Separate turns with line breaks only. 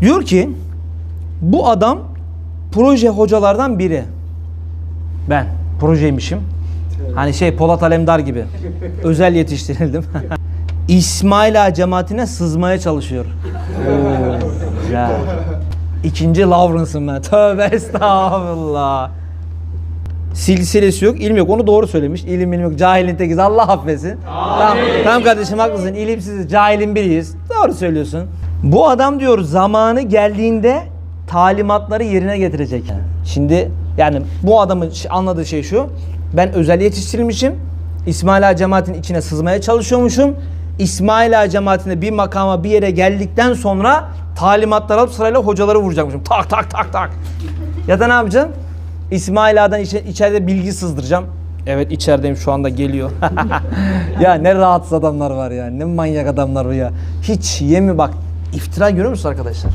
Diyor ki bu adam proje hocalardan biri. Ben projeymişim. Hani şey Polat Alemdar gibi. Özel yetiştirildim. İsmail Ağa cemaatine sızmaya çalışıyor. Oo, güzel. İkinci Lawrence'ım ben. Tövbe estağfurullah. Silsilesi yok, ilim yok. Onu doğru söylemiş. İlim ilim yok. Cahilin tekiz. Allah affetsin. Tamam, tamam kardeşim haklısın. İlimsiz, cahilin biriyiz. Doğru söylüyorsun. Bu adam diyor zamanı geldiğinde talimatları yerine getirecek. Şimdi yani bu adamın anladığı şey şu. Ben özel yetiştirilmişim. İsmail Ağa cemaatinin içine sızmaya çalışıyormuşum. İsmail Ağa cemaatinde bir makama bir yere geldikten sonra talimatlar alıp sırayla hocaları vuracakmışım. Tak tak tak tak. Ya da ne yapacağım? İsmail Ağa'dan içe- içeride bilgi sızdıracağım. Evet içerideyim şu anda geliyor. ya ne rahatsız adamlar var ya. Ne manyak adamlar bu ya. Hiç yemi bak. iftira görüyor musun arkadaşlar?